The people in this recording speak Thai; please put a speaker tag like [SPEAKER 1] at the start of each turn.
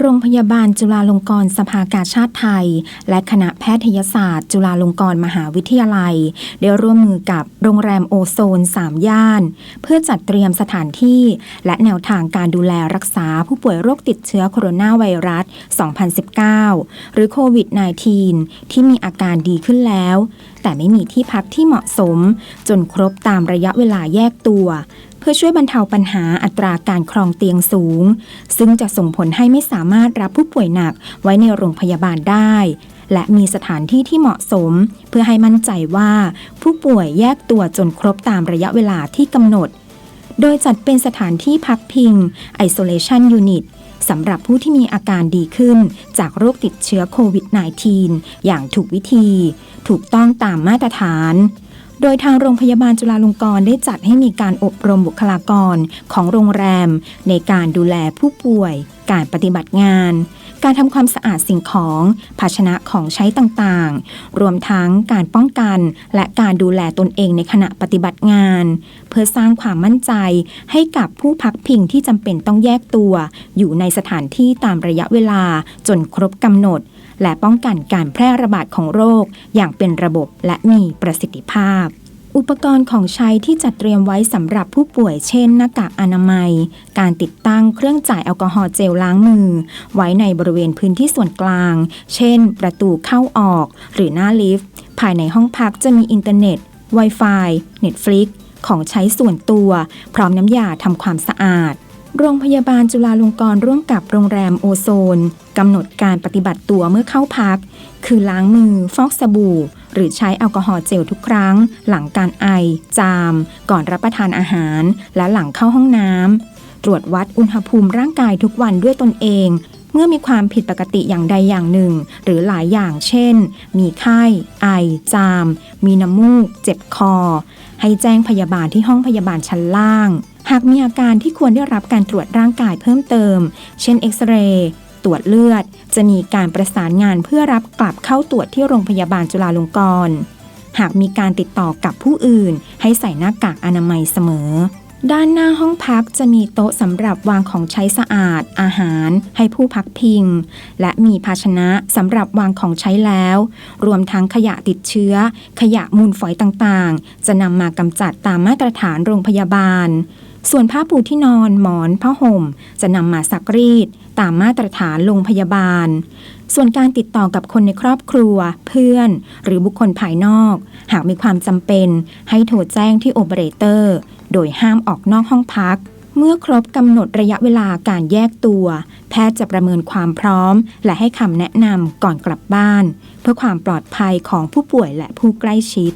[SPEAKER 1] โรงพยาบาลจุฬาลงกรณ์สภากาชาติไทย และคณะแพทยศาสตร์ จุฬาลงกรณ์มหาวิทยาลัย ได้ร่วมมือกับโรงแรมโอโซน 3 ย่าน เพื่อจัดเตรียมสถานที่ และแนวทางการดูแลรักษาผู้ป่วยโรคติดเชื้อโคโรนาไวรัส 2019 หรือโควิด -19 ที่มีอาการดีขึ้นแล้ว แต่ไม่มีที่พักที่เหมาะสม จนครบตามระยะเวลาแยกตัว เพื่อช่วยบรรเทาปัญหาอัตราการครองเตียงสูง ซึ่งจะส่งผลให้ไม่สามารถรับผู้ป่วยหนักไว้ในโรงพยาบาลได้ และมีสถานที่ที่เหมาะสม เพื่อให้มั่นใจว่าผู้ป่วยแยกตัวจนครบตามระยะเวลาที่กำหนด โดยจัดเป็นสถานที่พักพิง Isolation Unit สำหรับผู้ที่มีอาการดีขึ้นจากโรคติดเชื้อโควิด -19 อย่างถูกวิธี ถูกต้องตามมาตรฐาน โดยทางโรงพยาบาลจุฬาลงกรณ์ได้จัดให้มีการอบรมบุคลากรของโรงแรม ในการดูแลผู้ป่วย การปฏิบัติงาน การทำความสะอาดสิ่งของ ภาชนะของใช้ต่างๆ รวมทั้งการป้องกันและการดูแลตนเองในขณะปฏิบัติงาน เพื่อสร้างความมั่นใจให้กับผู้พักพิงที่จำเป็นต้องแยกตัว อยู่ในสถานที่ตามระยะเวลาจนครบกำหนด และป้องกันการแพร่ระบาดของโรค อย่างเป็นระบบและมีประสิทธิภาพ อุปกรณ์ของใช้ที่จัดเตรียมไว้สำหรับผู้ป่วยเช่น หน้ากากอนามัย การติดตั้งเครื่องจ่ายแอลกอฮอล์เจลล้างมือ ไว้ในบริเวณพื้นที่ส่วนกลาง เช่น ประตูเข้าออก หรือหน้าลิฟต์ ภายในห้องพักจะมีอินเทอร์เน็ต Wi-Fi Netflix ของใช้ส่วนตัว พร้อมน้ำยาทำความสะอาด โรงพยาบาลจุฬาลงกรณ์ร่วมกับโรงแรมโอโซนกำหนดการปฏิบัติตัวเมื่อเข้าพัก คือล้างมือ ฟอกสบู่ หรือใช้แอลกอฮอล์เจลทุกครั้ง หลังการไอ จาม ก่อนรับประทานอาหาร และหลังเข้าห้องน้ำตรวจวัดอุณหภูมิร่างกายทุกวันด้วยตนเอง เมื่อมีความผิดปกติอย่างใดอย่างหนึ่ง หรือหลายอย่างเช่น มีไข้ ไอ จาม มีน้ำมูก เจ็บคอ ให้แจ้งพยาบาลที่ห้องพยาบาลชั้นล่าง หากมีอาการที่ควรได้รับการตรวจร่างกายเพิ่มเติม เช่นเอ็กซเรย์ตรวจเลือด จะมีการประสานงานเพื่อรับกลับเข้าตรวจที่โรงพยาบาลจุฬาลงกรณ์ หากมีการติดต่อกับผู้อื่น ให้ใส่หน้ากากอนามัยเสมอ ด้านหน้าห้องพักจะมีโต๊ะสำหรับวางของใช้สะอาด อาหาร ให้ผู้พักพิง และมีภาชนะสำหรับวางของใช้แล้ว รวมทั้งขยะติดเชื้อ ขยะมูลฝอยต่างๆ จะนำมากำจัดตามมาตรฐานโรงพยาบาล ส่วนผ้าปูที่นอนหมอนผ้าห่ม จะนำมาซักรีด ตามมาตรฐานโรงพยาบาล ส่วนการติดต่อกับคนในครอบครัว เพื่อน หรือบุคคลภายนอก หากมีความจำเป็น ให้โทรแจ้งที่โอเปอเรเตอร์ โดยห้ามออกนอกห้องพัก เมื่อครบกำหนดระยะเวลาการแยกตัว แพทย์จะประเมินความพร้อม และให้คำแนะนำก่อนกลับบ้าน เพื่อความปลอดภัยของผู้ป่วยและผู้ใกล้ชิด